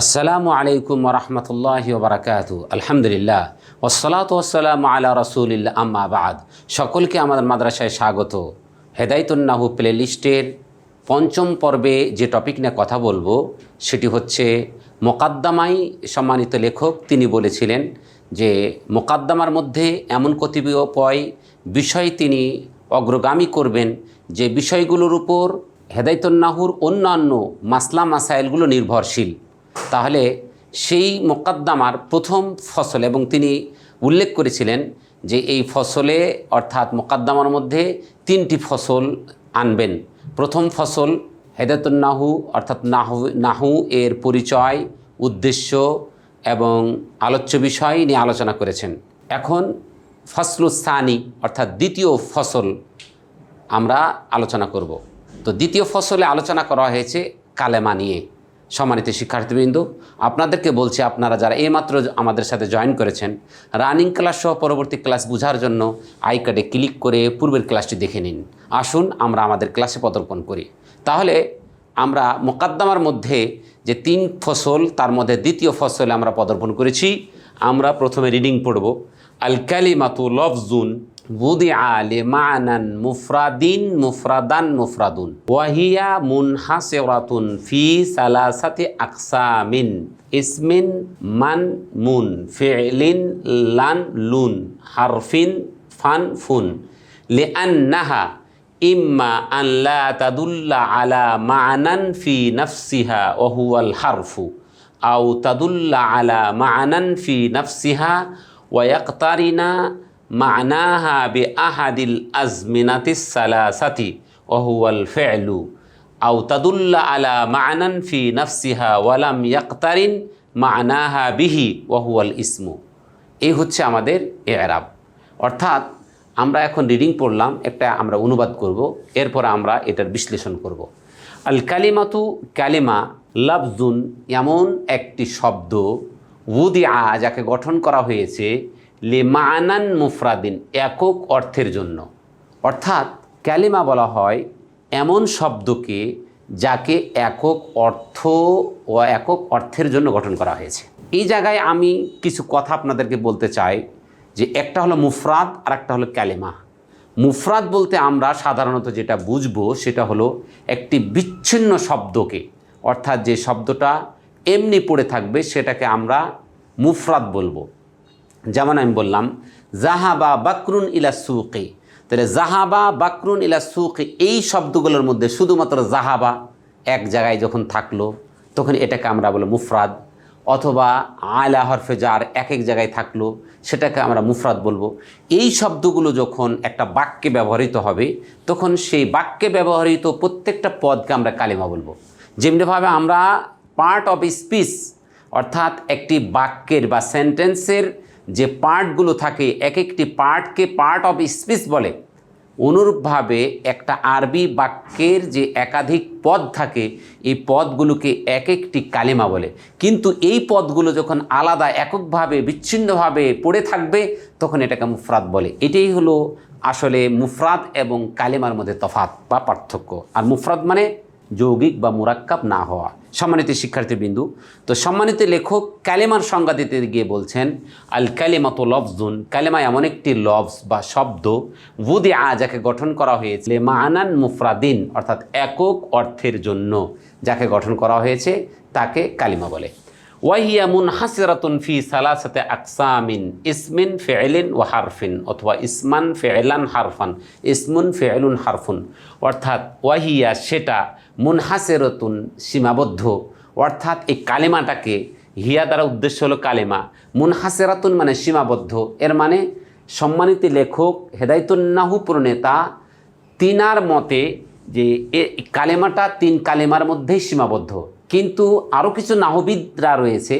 আসসালামু আলাইকুম রহমতুল্লাহ বারাকাত আলহামদুলিল্লাহ। ওসলাত ওসালাম আলা রসুলিল্লা আম্মা সকলকে আমাদের মাদ্রাসায় স্বাগত। হেদায়তুন্নাহু প্লে লিস্টের পঞ্চম পর্বে যে টপিক নিয়ে কথা বলব, সেটি হচ্ছে মোকাদ্দামাই সম্মানিত লেখক, তিনি বলেছিলেন যে মোকাদ্দামার মধ্যে এমন কতিপয় বিষয় তিনি অগ্রগামী করবেন যে বিষয়গুলোর উপর হেদায়তুন্নাহুর অন্যান্য মাসলা, মাসাইলগুলো নির্ভরশীল। তাহলে সেই মোকদ্দমার প্রথম ফসল, এবং তিনি উল্লেখ করেছিলেন যে এই ফসলে, অর্থাৎ মোকদ্দমার মধ্যে তিনটি ফসল আনবেন। প্রথম ফসল হেদায়তুন্নাহু, অর্থাৎ নাহু নাহু এর পরিচয়, উদ্দেশ্য এবং আলোচ্য বিষয় নিয়ে আলোচনা করেছেন। এখন ফসলুস্থানি অর্থাৎ দ্বিতীয় ফসল আমরা আলোচনা করব। তো দ্বিতীয় ফসলে আলোচনা করা হয়েছে কালেমা নিয়ে। সম্মানিত শিক্ষার্থীবৃন্দ, আপনাদেরকে বলছি, আপনারা যারা এইমাত্র আমাদের সাথে জয়েন করেছেন রানিং ক্লাস সহ পরবর্তী ক্লাস বোঝার জন্য আই কার্ডে ক্লিক করে পূর্বের ক্লাসটি দেখে নিন। আসুন, আমরা আমাদের ক্লাসে পদার্পণ করি। তাহলে, আমরা মোকাদ্দমার মধ্যে যে তিন ফসল, তার মধ্যে দ্বিতীয় ফসলে আমরা পদার্পণ করেছি। আমরা প্রথমে রিডিং পড়ব। আল কালিমাতু লফজুন বুদিআ লিমানান মুফরাদিন মুফরাদান মুফরাদুন। ওয়াহিয়া মুনহাসিরাতুন ফি সালাসাতি আকসামিন। ইসমিন মান মুন ফিলিন লান লুন, হারফিন ফান ফুন। লিআন্নাহা ইম্মা আন লা তাদুল্লা আলা মা'নান ফি নাফসিহা ওয়া হুয়াল হারফু। আও তাদুল্লা আলা মা'নান ফি নাফসিহা ওয়া মা'নাহা বিআহাদিল আজমিনাতিস সালাসাতি ওয়া হুয়াল ফি'লু। আও তাদুল্লা আলা মা'নান ফি নাফসিহা ওয়া লাম ইয়াকতারিন মা'নাহা বিহি ওয়া হুয়াল ইসমু। এই হচ্ছে আমাদের এরাব। অর্থাৎ আমরা এখন রিডিং পড়লাম, একটা আমরা অনুবাদ করব, এরপর আমরা এটার বিশ্লেষণ করব। আল কালিমাতু কালিমা লাফজুন এমন একটি শব্দ, উদিআ, যাকে গঠন করা হয়েছে লে মানান মুফরাদিন, একক অর্থের জন্য। অর্থাৎ ক্যালিমা বলা হয় এমন শব্দকে যাকে একক অর্থ ও একক অর্থের জন্য গঠন করা হয়েছে। এই জায়গায় আমি কিছু কথা আপনাদেরকে বলতে চাই যে একটা হলো মুফরাদ আর একটা হলো ক্যালেমা। মুফরাদ বলতে আমরা সাধারণত যেটা বুঝব সেটা হলো একটি বিচ্ছিন্ন শব্দকে, অর্থাৎ যে শব্দটা এমনি পড়ে থাকবে সেটাকে আমরা মুফরাদ বলব। যেমন আমি বললাম জাহাবা বাকরুন ইলা সুকে। তাহলে জাহাবা বাকরুন ইলা সুকে, এই শব্দগুলোর মধ্যে শুধুমাত্র জাহাবা এক জায়গায় যখন থাকল, তখন এটাকে আমরা বলি মুফরাদ। অথবা আলা হরফে যার এক এক জায়গায় থাকল, সেটাকে আমরা মুফরাদ বলব। এই শব্দগুলো যখন একটা বাক্যে ব্যবহৃত হবে, তখন সেই বাক্যে ব্যবহৃত প্রত্যেকটা পদকে আমরা কালিমা বলব। যেমনিভাবে আমরা পার্ট অফ স্পিচ অর্থাৎ একটি বাক্যের বা সেন্টেন্সের যে পার্টগুলো থাকে, এক একটি পার্টকে পার্ট অফ স্পিচ বলে, অনুরূপভাবে একটা আরবি বাক্যের যে একাধিক পদ থাকে, এই পদগুলোকে এক একটি কালিমা বলে। কিন্তু এই পদগুলো যখন আলাদা, এককভাবে, বিচ্ছিন্নভাবে পড়ে থাকবে, তখন এটাকে মুফরাদ বলে। এটাই হলো আসলে মুফরাদ এবং কালিমার মধ্যে তফাত বা পার্থক্য। আর মুফরাদ মানে যৌগিক বা মুরাক্কাব না হওয়া। সম্মানিত শিক্ষার্থীবৃন্দু, তো সম্মানিত লেখক ক্যালেমার সংজ্ঞা দিতে গিয়ে বলছেন, আল ক্যালেমা তো লফজুন ক্যালেমা এমন একটি লফজ বা শব্দ বুদি আ যাকে গঠন করা হয়েছে মানান মুফরাদিন, অর্থাৎ একক অর্থের জন্য যাকে গঠন করা হয়েছে, তাকে কালিমা বলে। ওয়াহিয়া মুন হাসিরাতুন ফি সালাসাতে আকসামিন, ইসমিন ফেয়েলিন ও হারফিন, অথবা ইসমান ফেয়েলান হারফান, ইসমুন ফেয়েলুন হারফুন। অর্থাৎ ওয়াহিয়া সেটা মুনহাসেরতুন সীমাবদ্ধ। অর্থাৎ এই কালেমাটাকে, হিয়া দ্বারা উদ্দেশ্য হলো কালেমা। মুনহাসেরাতুন মানে সীমাবদ্ধ। এর মানে সম্মানিত লেখক হেদায়তুন্নাহু প্রণেতা তিনার মতে যে এ কালেমাটা তিন কালেমার মধ্যেই সীমাবদ্ধ। কিন্তু আরও কিছু নাহবিদরা রয়েছে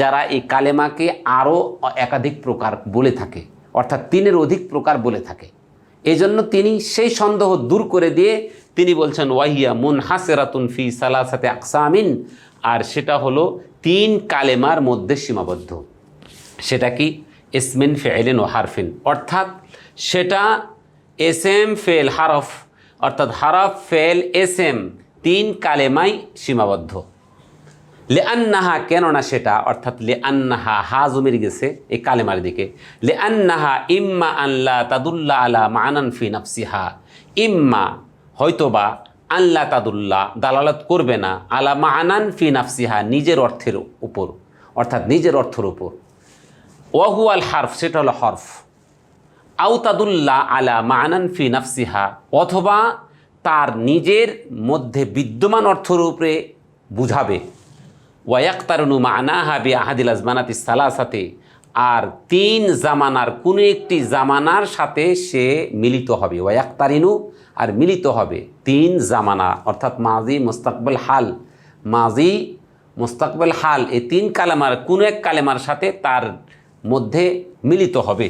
যারা এই কালেমাকে আরও একাধিক প্রকার বলে থাকে, অর্থাৎ তিনের অধিক প্রকার বলে থাকে। এই জন্য তিনি সেই সন্দেহ দূর করে দিয়ে তিনি বলছেন, ওয়াহিয়া মুন হাসেরাতুন ফি সালাসাতে আকসামিন। আর সেটা হলো তিন কালেমার মধ্যে সীমাবদ্ধ। সেটা কি? এসমিন ফেলেন ও হারফিন। অর্থাৎ সেটা এস এম ফেল হারফ, অর্থাৎ হারফ ফেল এস এম তিন কালেমাই সীমাবদ্ধ। লে আন্নাহা কেননা সেটা? অর্থাৎ লে আন্নাহা হা জমির গেছে এই কালেমার দিকে। লে আন্নাহা ইম্মা আল্লাহ তাদুল্লাহ আলা মানান ফি নাফসিহা। ইম্মা হয়তোবা আল্লাহ তাদুল্লাহ দালালত করবে না, আলা মানান ফি নাফসিহা, নিজের অর্থের উপর। অর্থাৎ নিজের অর্থের উপর। ওয়াহু আল হারফ, সেটা হলো হরফ। আউতাদুল্লাহ আলা মানান ফি নাফসিহা, অথবা তার নিজের মধ্যে বিদ্যমান অর্থের উপরে বুঝাবে। ওয়াক্তারনু মানা হাবি আহাদিল আজমানাতি সালাসাতে। আর তিন জামানার কোনো একটি জামানার সাথে সে মিলিত হবে। ওয়াক্তারিনু আর মিলিত হবে তিন জামানা, অর্থাৎ মাজি মুস্তাকবল হাল। মাজি মুস্তাকবল হাল, এই তিন কালেমার, কোনো এক কালেমার সাথে তার মধ্যে মিলিত হবে।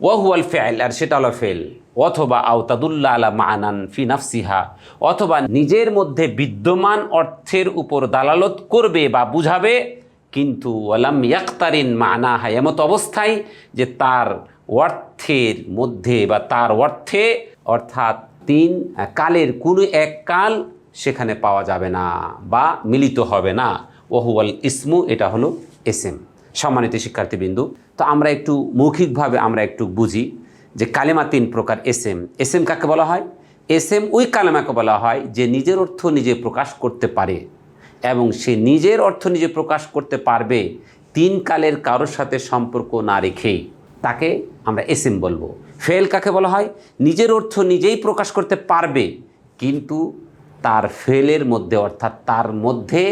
ওয়াহুয়াল ফেল, আর সেটা হলো ফেল। অথবা আওতাদুল্লা আলা মানান ফি নাফসিহা, অথবা নিজের মধ্যে বিদ্যমান অর্থের উপর দালালত করবে বা বুঝাবে, কিন্তু ওয়ালাম ইয়াক্তারিন মানাহা, এমত অবস্থায় যে তার অর্থের মধ্যে বা তার অর্থে অর্থাৎ তিন কালের কোনো এক কাল সেখানে পাওয়া যাবে না বা মিলিত হবে না। ওহুয়াল ইসমু, এটা হলো এসএম। সম্মানিত শিক্ষার্থীবৃন্দু, তো আমরা একটু মৌখিকভাবে আমরা একটু বুঝি। যে কালেমা তিন প্রকার এসএম। এসএম কাকে বলা হয়? এসএম ওই কালেমাকে বলা হয় যে নিজের অর্থ নিজে প্রকাশ করতে পারে এবং সে নিজের অর্থ নিজে প্রকাশ করতে পারবে তিন কালের কারোর সাথে সম্পর্ক না রেখেই তাকে আমরা এসএম বলব। ফেল কাকে বলা হয়? নিজের অর্থ নিজেই প্রকাশ করতে পারবে, কিন্তু তার ফেলের মধ্যে অর্থাৎ তার মধ্যে,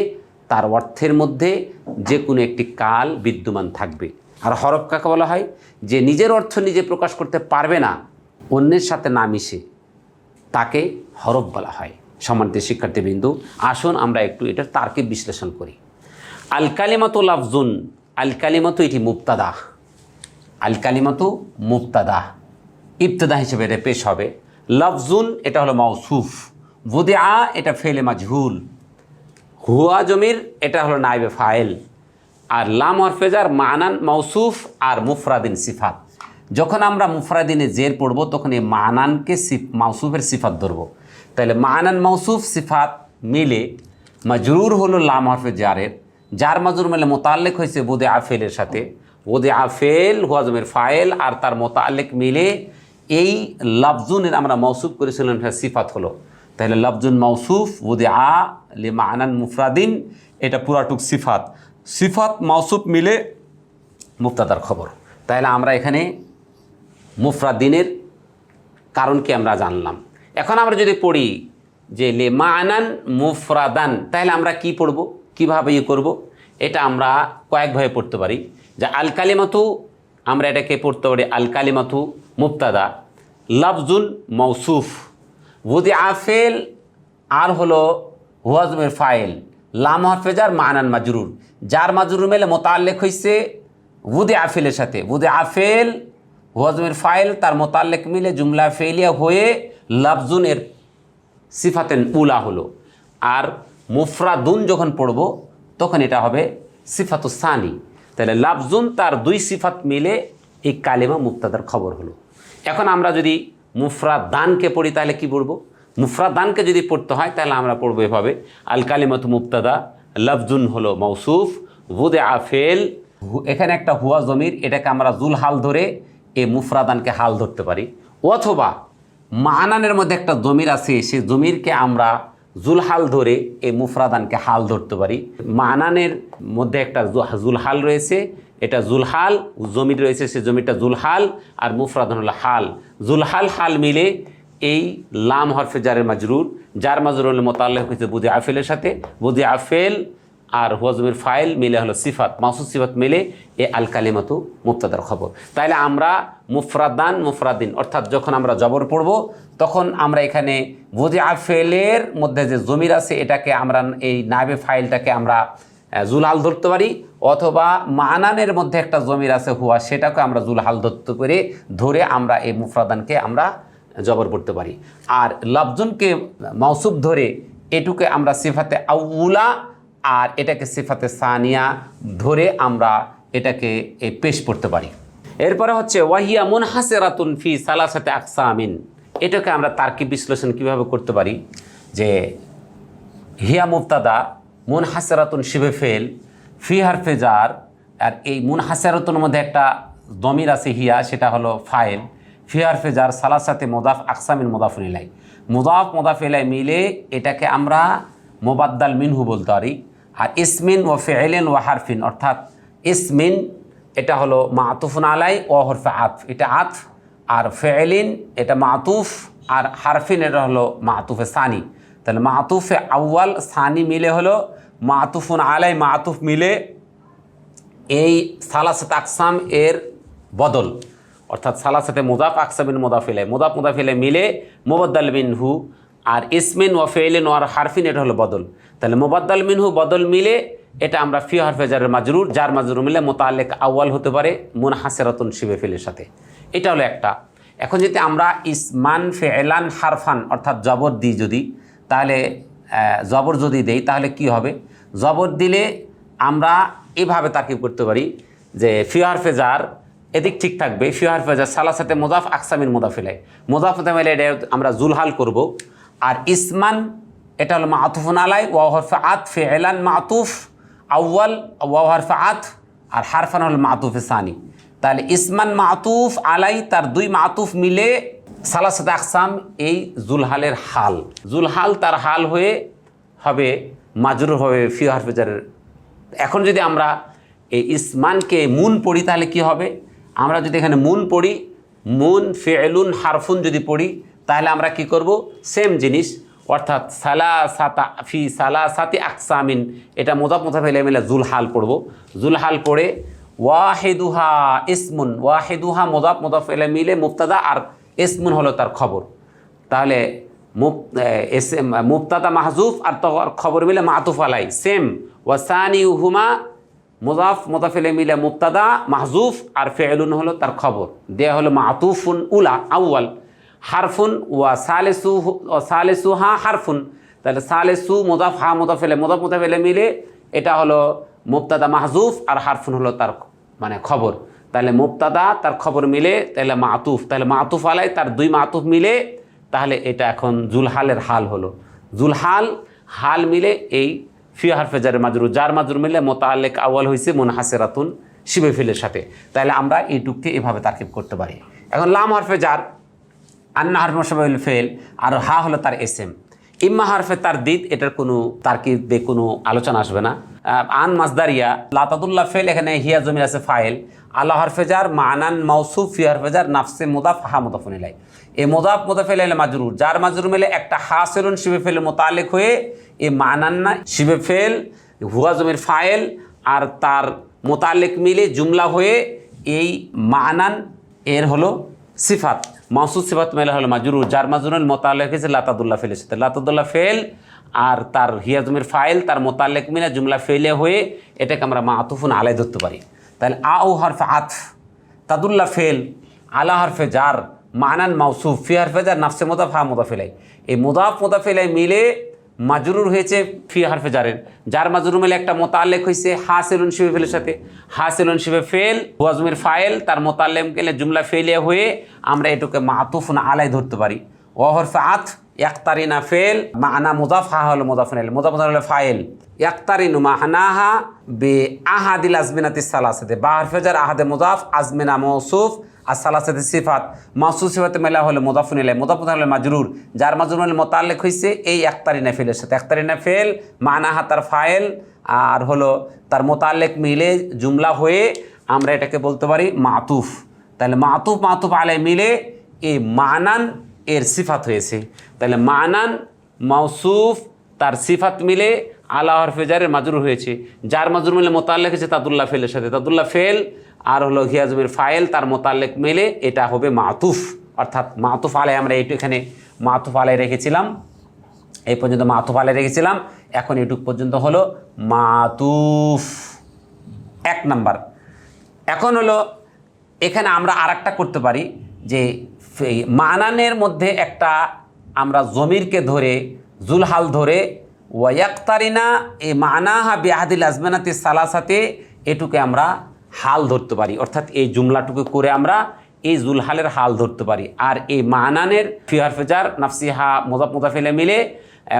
তার অর্থের মধ্যে যে কোনো একটি কাল বিদ্যমান থাকবে। আর হরফ কাকে বলা হয়? যে নিজের অর্থ নিজে প্রকাশ করতে পারবে না, অন্যের সাথে না মিশে তাকে হরফ বলা হয়। সম্মানিত শিক্ষার্থীবৃন্দু, আসুন আমরা একটু এটার তার্কিক বিশ্লেষণ করি। আল লাফজুন আল এটি মুক্তাদা আল কালিমাতু মুক্তাদা ইবতদা হিসেবে এটা পেশ হবে। লাফজুন এটা হলো মাউসুফ। বুদে আ এটা ফেলে মাজহুল। হুয়া জমির এটা হলো নাইবে ফাইল আর লাম হরফেজার মানান মৌসুফ আর মুফরাদিন সিফাত। যখন আমরা মুফরাদিনে জের পড়ব, তখন এই মানানকে সিফ মাউসুফের সিফাত ধরবো। তাহলে মানান মৌসুফ সিফাত মিলে মাজরুর হলো লাম হরফে জারের যার মাজরুর মিলে মোতাল্লেক হয়েছে বোদে আফেলের সাথে। বোদে আফেল হুয়া জমির ফাইল আর তার মোতাল্লেক মিলে এই লাফজুনের আমরা মৌসুফ করেছিলাম সিফাত হলো। তাহলে লফজুন মৌসুফ উদে আ লে মানান মুফরাদিন, এটা পুরাটুক সিফাত। সিফাত মৌসুফ মিলে মুফতাদার খবর। তাহলে আমরা এখানে মুফরাদিনের কারণকে আমরা জানলাম। এখন আমরা যদি পড়ি যে লে মানান মুফরাদান তাহলে আমরা কি পড়ব? কীভাবে ইয়ে করব? এটা আমরা কয়েকভাবে পড়তে পারি। যে আল কালিমাতু আমরা এটাকে পড়তে পারি আল কালিমাতু মুফতাদা। লফজুন মৌসুফ বুদি আফেল আর হলো হুয়াজমের ফাইল। লাম হরফেজার মানান মাজরুর। যার মাজরুর মেলে মোতাল্লেক হয়েছে বুদে আফেলের সাথে। বুদে আফেল, হুয়াজমের ফাইল, তার মোতাল্লেক মিলে জুমলা ফেলিয়া হয়ে লাফজুনের সিফাতেন উলা হলো। আর মুফরাদুন যখন পড়ব, তখন এটা হবে সিফাতুসানি তাহলে লাফজুন তার দুই সিফাত মিলে এই কালেমা মুক্তাদার খবর হলো। এখন আমরা যদি মুফরাদানকে পড়ি, তাহলে কি পড়ব? মুফরাদ দানকে যদি পড়তে হয়, তাহলে আমরা পড়ব এভাবে, আল কালিমাতু মুক্তাদা লফজুন হলো মৌসুফ, বুদে আফেল এখানে একটা হুয়া জমির, এটাকে আমরা জুল হাল ধরে এই মুফরাদানকে হাল ধরতে পারি। অথবা মানানের মধ্যে একটা জমির আছে সেই জমিরকে আমরা জুলহাল ধরে এই মুফরাদানকে হাল ধরতে পারি। মানানের মধ্যে একটা জুলহাল রয়েছে, এটা জুলহাল জমির রয়েছে, সে জমিটা জুলহাল আর মুফরাদান হলো হাল। জুলহাল হাল মিলে এই লাম হরফে জারের মাজরুর, যার মাজরুর হলো মোতাল্লাহ হয়েছে বুদি আফেলের সাথে। বুদি আফেল আর হুয়াজমের ফাইল মিলে হলো সিফাত, মাসুদ সিফাত মিলে এ আল কালিমাতু মুক্তাদার খবর। তাইলে আমরা মুফরাদান মুফরাদিন, অর্থাৎ যখন আমরা জবর পড়ব, তখন আমরা এখানে বুদি আফেলের মধ্যে যে জমির আছে, এটাকে আমরা এই নাবে ফাইলটাকে আমরা জুলহাল ধরতে পারি, অথবা মানানের মধ্যে একটা জমির আছে হুয়া, সেটাকে আমরা জুলহাল ধরতে করে ধরে আমরা এই মুফরাদানকে আমরা জবর পড়তে পারি। আর লফজনকে মৌসুফ ধরে এটুকে আমরা সিফাতে আউলা আর এটাকে সিফাতে সানিয়া ধরে আমরা এটাকে পেশ করতে পারি। এরপরে হচ্ছে ওয়াহিয়া মুনহাসেরাতুন ফি সালাসাতে আকসামিন। এটাকে আমরা তার্কিক বিশ্লেষণ কীভাবে করতে পারি? যে হিয়া মুফতাদা মুন হাসেরাতুন শিবে ফেল, ফি হারফে জার, আর এই মুন হাসেরাতুন মধ্যে একটা দমির আছে হিয়া, সেটা হলো ফাইল। ফি হারফে জার সালাসাতে মোদাফ, আকসামিন মোদাফুন ইলাই মুদাফ, মোদাফ ইলাই মিলে এটাকে আমরা মোবাদ্দাল মিনহু বলতে পারি। আর ইসমিন ও ফেলেন ও হারফিন, অর্থাৎ ইসমিন এটা হলো মাতুফুন আলাই ও হরফে আতফ। এটা আতফ আর ফেলিন এটা মাতুফ আর হারফিন এটা হলো মাতুফে সানি। তাহলে মাতুফে আউয়াল সানি মিলে হলো মাতুফুন আলাই, মাতুফ মিলে এই সালাসাত আকসাম এর বদল। অর্থাৎ সালাসাতে মুদাফ আকসামিন মুদাফিলে মুদাফ মুদাফিলে মিলে মুবদ্দাল মিনহু আর ইসমিন ও ফেলিন ও আর হারফিন, এটা হলো বদল। তাহলে মুবাদ্দাল মিনহু বদল মিলে এটা আমরা ফি হারফে জারের মাজরুর যার মাজরুর মিলে মোতালেক আউয়াল হতে পারে মুন হাসেরাতুন শিবে ফেলের সাথে। এটা হলো একটা। এখন যদি আমরা ইসমান ফেলান হারফান অর্থাৎ জবর দিই যদি, তাহলে জবর যদি দেই, তাহলে কি হবে? জবর দিলে আমরা এভাবে তাকিব করতে পারি যে ফিহার ফেজার এদিক ঠিক থাকবে। ফিহার ফেজার সালাসাতে মোদাফ আকসামিন মোদাফিলাই। মোদাফ মোদাফিলাই এটা আমরা জুলহাল করব। আর ইসমান, এটা হলো মাতুফুন আলাই ওয়া হরফে আত ফে এলান মাতুফ, আউ্য়াল ওয়া হরফে আত, আর হারফান হল মাতুফে সানি। তাহলে ইসমান, মাতুফ, আলাই তার দুই মাতুফ মিলে সালাসাত আকসাম, এই জুলহালের হাল। জুলহাল তার হাল হয়ে হবে, মাজরুর হবে ফি হারফেজারের এখন যদি আমরা এই ইসমানকে মুন পড়ি তাহলে কি হবে? আমরা যদি এখানে মুন পড়ি, মুন ফেলুন হারফুন যদি পড়ি, তাহলে আমরা কি করব? সেম জিনিস, অর্থাৎ সালা সাতা ফি সালা সাতি আকসামিন, এটা মোদাফ এলে মিলে জুলহাল পড়ব। জুলহাল পড়ে, ওয়াহেদুহা ইসমুন, ওয়াহেদুহা মোদাফ এলে মিলে মুফতাদা আর ইসমুন হলো তার খবর। তাহলে মুবতাদা মাহজুফ আর তখন খবর মিলে মাতুফ আলাই। সেম ওয়াসানি উহুমা মুজাফ মুজাফিলে মিলে মুবতাদা মাহজুফ আর ফেলুন হলো তার খবর। দেয়া হলো মাতুফুন উলা, আউয়াল। হারফুন ওয়া সালেসু ও সালেসু হা হারফুন। তাহলে সালেসু মুজাফ হা মুজাফিলে মুজাফ মুজাফিলে মিলে এটা হলো মুবতাদা মাহজুফ আর হারফুন হলো তার মানে খবর। তাহলে মুবতাদা তার খবর মিলে, তাহলে মাতুফ। তাহলে মাতুফ আলাই তার দুই মাতুফ মিলে, তাহলে এটা এখন জুলহালের হাল হলো। জুলহাল, হাল মিলে এই ফি হারফেজারের মাজরু, যার মাজরু মিলে মোতালেক আওয়াল হয়েছে মুনহাসেরাতুন শিবে ফিলের সাথে। তাহলে আমরা এইটুককে এভাবে তারকিব করতে পারি। এখন লাম হারফে যার আন্না হারফ মশাবাইল ফেল আর হা হলো তার এস এম ইম্মা হারফে তার দিদ, এটার কোনো তারকিবে কোনো আলোচনা আসবে না। আন মাজদারিয়া লাতাদুল্লাহ ফেল এখানে হিয়া জমির আছে ফাইল। আল্লাহ হারফেজার মানান মৌসুফ ফি হারফেজার নাফসে মোদাফ, হা মোদাফুনিলাই এই মোদাফ মোদাফেল এলে মাজরুর। যার মাজরুর মেলে একটা হাসেরুন শিবে ফেলে মোতালেক হয়ে এ মানান্না শিবে ফেল, হুয়া জমির ফাইল আর তার মোতালেক মিলে জুমলা হয়ে এই মানান এর হলো সিফাত। মাসুদ সিফাত মেলা হলো মাজরুর। যার মাজরুল মোতালেক হয়েছে লাতাদুল্লাহ ফেলের সাথে। লাতাদুল্লাহ ফেল আর তার হিয়াজমের ফাইল তার মোতালেক মিলে জুমলা ফেলে হয়ে এটাকে আমরা মাতুফুন আলাই ধরতে পারি। তাহলে আ ও হরফে আতফ তাদুল্লাহ ফেল, আলা হরফে জার মানান মাউসুফ ফি হরফে জার নাফসে মোদাফ হা মোদাফেলাই। এই মোদাফ, মোদাফেলাই মিলে মাজরুর হয়েছে ফি হারফে যার মাজরুর মিলে একটা মোতালেক হয়েছে হাসেলুন শিবে ফেলের সাথে। হাসেলুন শিবে ফেল হুয়াজমের ফাইল, তার মোতালেম গেলে জুমলা ফেলে হয়ে আমরা এটুকে না আলাই ধরতে পারি। ও হরফে আত একতারিনা ফেল, মানা মুদাফ হা হলো মুদাফুন আলাই মুদাফ হলো ফাইল। একতারিনু মাহানাহা বে আহাদিল আজমিনাতি সালাসাতে। বা হরফেজার আহাদে মুদাফ, আজমিনা মৌসুফ আর সালাসাতে সিফাত, মাসুদ সিফাতে মেলা হলে মুদাফুন এলাই মুদাফুন হলে মাজরুর, যার মাজরুর হলে মোতালেক হয়েছে এই একতারিনা ফেলের সাথে। একতারিনা ফেল মানাহা তার ফাইল, আর হলো তার মোতালেক মিলে জুমলা হয়ে আমরা এটাকে বলতে পারি মাতুফ। তাহলে মাতুফ মাতুফ আলাই মিলে এই মানান এর সিফাত হয়েছে। তাহলে মানান, মাউসুফ তার সিফাত মিলে আলা হরফেজারের মাজরুর হয়েছে। যার মাজরুর মিলে মোতাল্লেক হয়েছে তাদুল্লাহ ফেলের সাথে। তাদুল্লাহ ফেল আর হলো হিয়াজমের ফাইল, তার মোতাল্লেক মেলে এটা হবে মাতুফ। অর্থাৎ মাতুফ আলাই, আমরা এইটু এখানে মাতুফ আলাই রেখেছিলাম। এই পর্যন্ত মাতুফ আলাই রেখেছিলাম। এখন এটুক পর্যন্ত হলো মাতুফ। এক নাম্বার। এখন হলো এখানে আমরা আর করতে পারি যে মানানের মধ্যে একটা আমরা জমিরকে ধরে, জুলহাল ধরে ওয়াক্তারিনা এ মানাহা বিহাদিল আজমানাতি সালাসাতে, এটুকে আমরা হাল ধরতে পারি। অর্থাৎ এই জুমলাটুকু করে আমরা এই জুলহালের হাল ধরতে পারি। আর এই মানানের ফিহার ফেজার নাফসিহা মোজাফ মোজাফেলে মিলে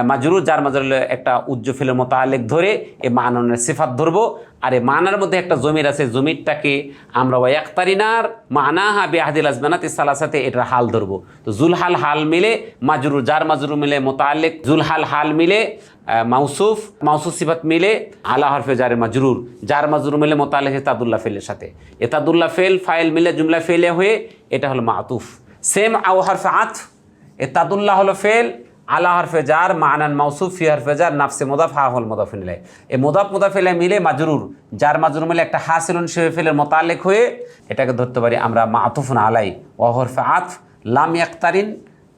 মাজরুর, যার মাজরুর হলো একটা উজ্জ ফিলের মতো আলেখ ধরে এ মাননের সিফাত ধরবো। আর এই মানার মধ্যে একটা জমির আছে, জমিরটাকে আমরা ওই একতারিনার মানাহা বেহাদিল আজমানাত সালাসাতে এটার হাল ধরবো। তো জুলহাল হাল মিলে মাজরুর যার মাজরুর মিলে মোতালেক, জুলহাল হাল মিলে মাউসুফ মাউসুফ সিফাত মিলে আলা হরফে জারে মাজরুর, যার মাজরুর মিলে মোতালেক এতাদুল্লাহ ফেলের সাথে। এতাদুল্লাহ ফেল, ফাইল মিলে জুমলা ফেলে হয়ে এটা হলো মাতুফ। সেম আও হরফে আত এতাদুল্লাহ হলো ফেল আলা হরফে জার, মানান মাউসুফ ফি হরফে জার, নাফসে মোদাফ, হা হল মোদাফ নিলে এই মোদাফ মোদাফিলে মিলে মাজরুর, যার মাজরুর মিলে একটা হাসিলুন সে ফেলের মোতালেক হয়ে এটাকে ধরতে পারি আমরা মাতুফুন আলাই ও হরফে আত লাম ইয়াক্তারিন,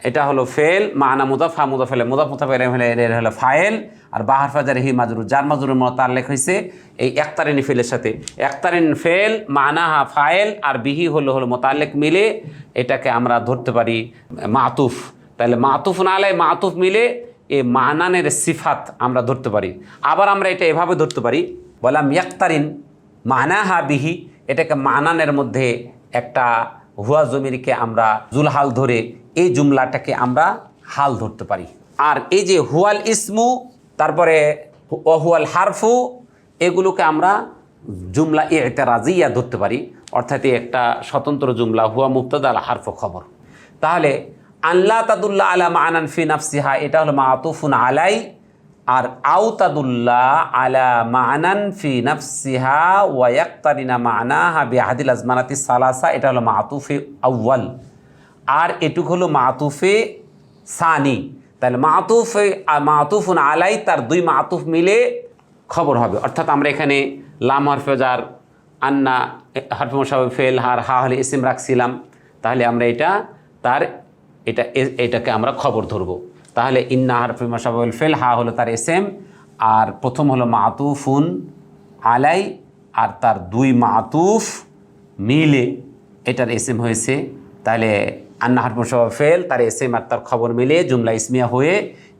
এটা হলো ফেল, মানা মুদাফ, হা মুদাফেলে মুদাফ মুদাফেলে হলে এর হলো ফাইল আর বাহার ফাজার হি মাজরুর, যার মাজরুর মোতালেক হয়েছে এই একতারিন ফেলের সাথে। একতারিন ফেল, মানা হা ফাইল আর বিহি হলো হলো মোতালেক মিলে এটাকে আমরা ধরতে পারি মাতুফ। তাহলে মাতুফ না আলাই মাতুফ মিলে এ মানানের সিফাত আমরা ধরতে পারি। আবার আমরা এটা এভাবে ধরতে পারি বললাম ইয়াক্তারিন মানাহা বিহি, এটাকে মানানের মধ্যে একটা হুয়া জমিরকে আমরা জুলহাল ধরে এই জুমলাটাকে আমরা হাল ধরতে পারি। আর এই যে হুয়াল ইসমু, তারপরে অহুয়াল হারফু, এগুলোকে আমরা জুমলা এতেরাজিয়া ধরতে পারি, অর্থাৎ একটা স্বতন্ত্র জুমলা, হুয়া মুক্তদ আল হারফ খবর। তাহলে আল্লাহ তাদুল্লাহ আলা মানান ফি নাফসিহা, এটা হলো মাতুফুন আলাই, আর আউতাদুল্লাহ আলা মানান ফি নাফসিহা ওয়াক্তারিনা মানাহা বিহাদিল আজমানাতি সালাসা, এটা হলো মাতুফে আউ্য়াল। আর এটুক হলো মাতুফে সানি। তাহলে মাতুফে মাতুফুন আলাই, তার দুই মাতুফ মিলে খবর হবে। অর্থাৎ আমরা এখানে লাম হরফেজার আন্না, হরফে ফেল, হার, হা হলে ইসিম রাখছিলাম, তাহলে আমরা এটা তার এটা এটাকে আমরা খবর ধরব। তাহলে ইন্না হরফে মোসাবেল ফেল, হা হলো তার এসএম, আর প্রথম হলো মাতুফুন আলাই, আর তার দুই মাতুফ মিলে এটার এসএম হয়েছে। তাহলে আন্না হরফ মোসাবে ফেল, তার এসএম আর তার খবর মিলে জুমলা ইসমিয়া হয়ে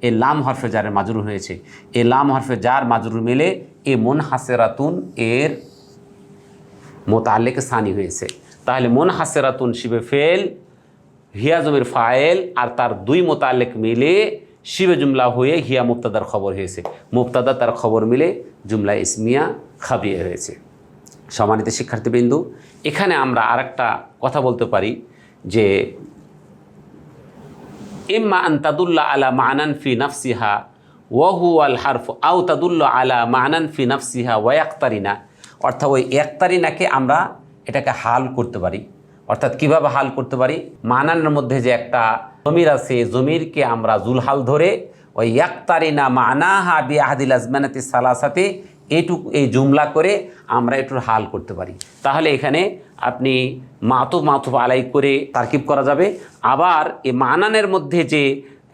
এ লাম হরফে জারের মাজরুর হয়েছে। এ লাম হরফে জার মাজরুর মিলে এ মন হাসেরাতুন এর মোতালেক সানি হয়েছে। তাহলে মন হাসেরাতুন শিবে ফেল হিয়া জমির ফায়েল আর তার দুই মোতালেক মিলে শিবে জুমলা হয়ে হিয়া মুক্তাদার খবর হয়েছে। মুক্তাদা তার খবর মিলে জুমলা ইসমিয়া খাবিয়ে হয়েছে। সম্মানিত শিক্ষার্থীবৃন্দু, এখানে আমরা আরেকটা কথা বলতে পারি যে, ইম্মা আন তাদুল্লা আলা মানান ফি নাফসিহা ওয়াহু আল হারফ, আও তাদুল্লা আলা মানান ফি নাফসিহা ওয়াক্তারিনা অর্থাৎ ওই একতারিনাকে আমরা এটাকে হাল করতে পারি। অর্থাৎ কীভাবে হাল করতে পারি? মানানের মধ্যে যে একটা জমির আছে, জমিরকে আমরা জুলহাল ধরে, ওই একতারিনা মানাহা বি আহাদিল আজমানাতি সালাসাতে এইটুকু এই জুমলা করে আমরা একটু হাল করতে পারি। তাহলে এখানে আপনি মাতুব মাতুব আলাই করে তারকিব করা যাবে। আবার এই মানানের মধ্যে যে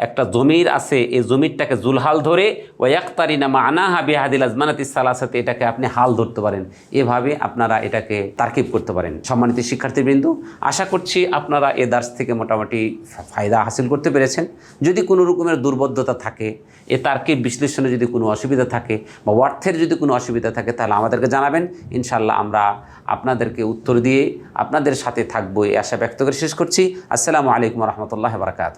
একটা জমির আছে, এই জমিরটাকে জুলহাল ধরে ও একতারিনা মানা হাবি হাদিল আজমানাতি সালাসাতে, এটাকে আপনি হাল ধরতে পারেন। এভাবে আপনারা এটাকে তারকিব করতে পারেন। সম্মানিত শিক্ষার্থীবৃন্দ, আশা করছি আপনারা এ দার্স থেকে মোটামুটি ফায়দা হাসিল করতে পেরেছেন। যদি কোনো রকমের দুর্বদ্ধতা থাকে এ তার্কিক বিশ্লেষণে যদি কোনো অসুবিধা থাকে বা অর্থের যদি কোনো অসুবিধা থাকে, তাহলে আমাদেরকে জানাবেন। ইনশাল্লাহ আমরা আপনাদেরকে উত্তর দিয়ে আপনাদের সাথে থাকব। এই আশা ব্যক্ত করে শেষ করছি। আসসালামু আলাইকুম রহমতুল্লাহ বারকাত